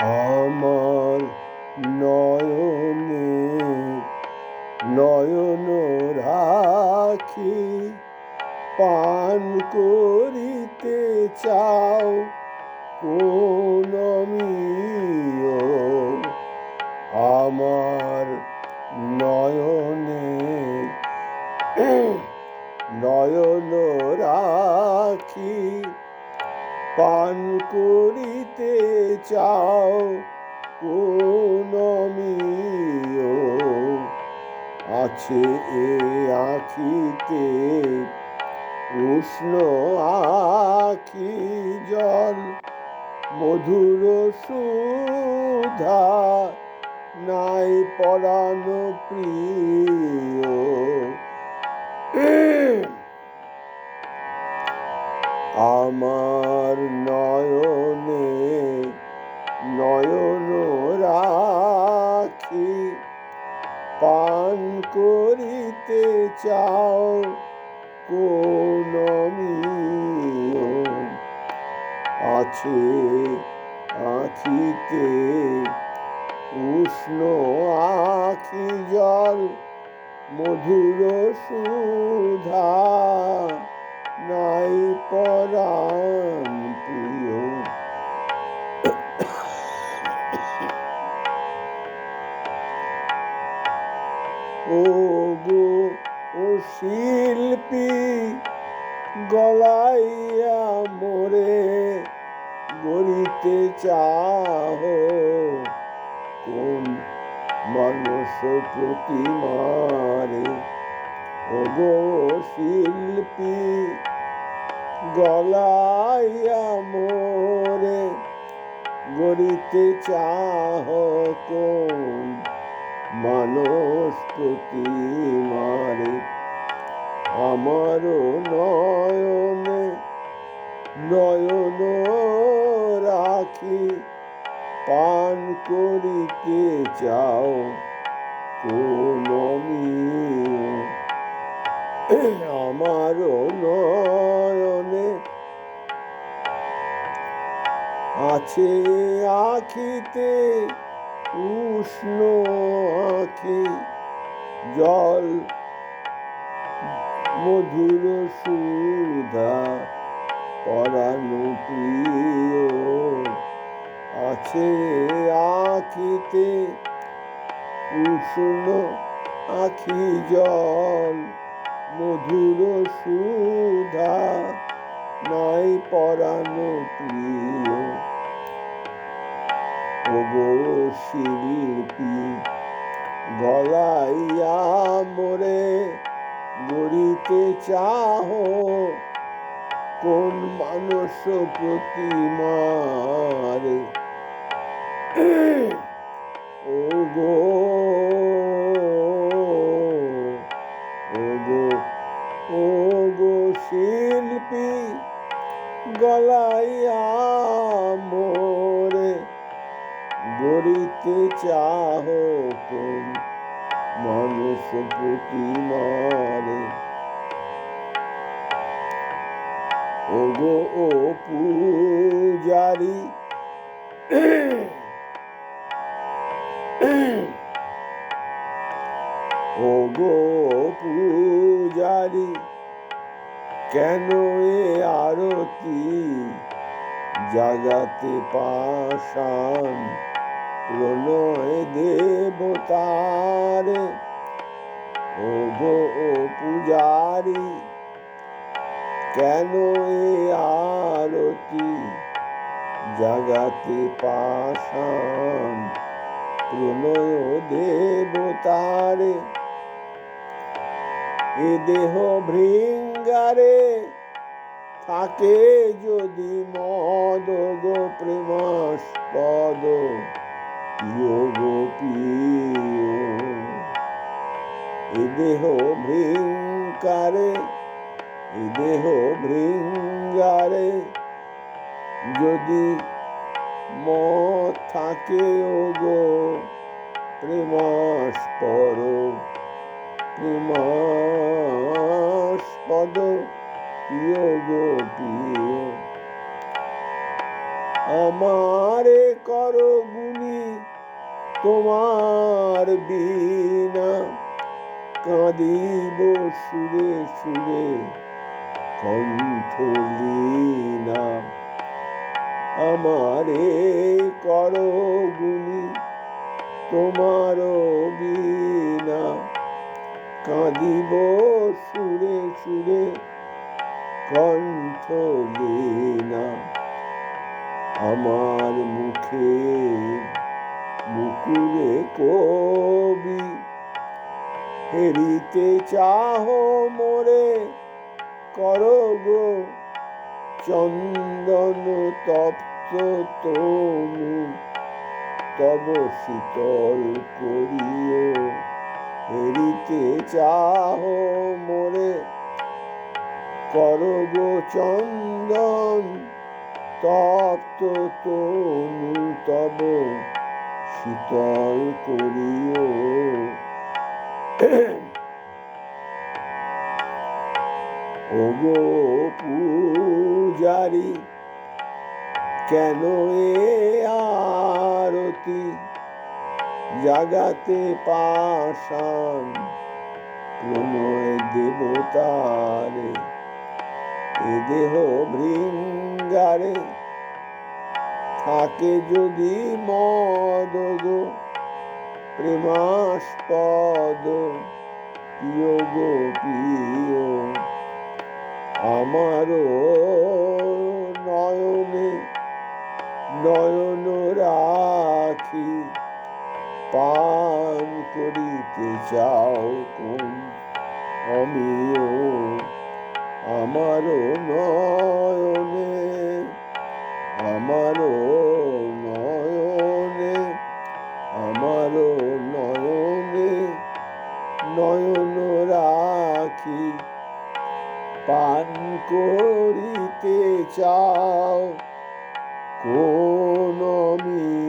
আমার নয়নে নয়ন রাখি পান করিতে চাও কোন আমার নয়নে নয়ন পান করিতে চাও কোন আছে এ আখিতে উষ্ণ আখি জল, মধুর সুধা নাই পরাণ প্রিয়। আমার নয়নে নয়ন রাখি। পান করিতে চাও কোন আছে আখিতে। উষ্ণ আখি জল, মধুর সুধা নাই পরাণ। প্রিয় ও গো ও শিল্পী গলাইয়া মোরে গড়িতে চাহ। কোন মানুষ প্রতিমারে? ওগো শিল্পী গলাইয়া মোরে গড়িতে চাহ কোন মানুষ প্রতিমারে। আমার নয়নে নয়ন রাখি, পান করিতে চাও কোন আমার নয়নে আছে আখিতে উষ্ণ আখি, জল মধুর সুধা পরানো প্রিয় আছে আখিতে উষ্ণ আখি, জল মধুর সুধা নাই পরানো প্রিয়। ওগো শিল্পী গলাইয়া মোরে গড়িতে চাহ। কোন মানুষ প্রতিমারে? ও গো গলাইয়া মোরে গড়িতে চাহ মানুষ প্রতিমারে ও গো ও পূজারি ও গো পূজারি কেন এ আরতি? জাগাতে পাশান প্রণয় দেবতার। ও গো ও পূজারি, কেন এ আরতি? জাগাতে পাশান প্রণয় দেবতারে। এ দেহ ভৃঙ্গারে থাকে যদি মদ গো প্রেমাস্পদ। প্রিয়, এ দেহ ভৃঙ্কারে এ দেহ ভৃঙ্গারে যদি মত থাকে ও গো প্রেমাস্পর প্রিয় আমারে কর গুনি তোমার বিনা। কাঁদিব সুরে সুরে কণ্ঠলীনা আমারে কর গুনি তোমার বিনা। কাঁদিব সুরে সুরে কণ্ঠলীনা আমার মুখে মুকুরে কবি। হেরিতে চাহ মোরে করো গো, চন্দন তপ্ত তনু, তব শীতল করিও। হেরিতে চাহ মোরে করো গো চন্দন, তপ্ত তনু তব শীতল করিও। ওগো পূজারি, কেন এ আরতি? জাগাতে পাশান প্রণয় দেবতারে, এ দেহ ভৃঙ্গারে থাকে যদি মদ গো প্রেমাস্পদ প্রিয় গো প্রিয়, আমারও নয়নে নয়ন রাখি। পান করিতে চাও কোন? আমিও আমারও নয়নে আমারও নয়নে আমারও নয়নে নয়ন রাখি। পান করিতে চাও কোন আমি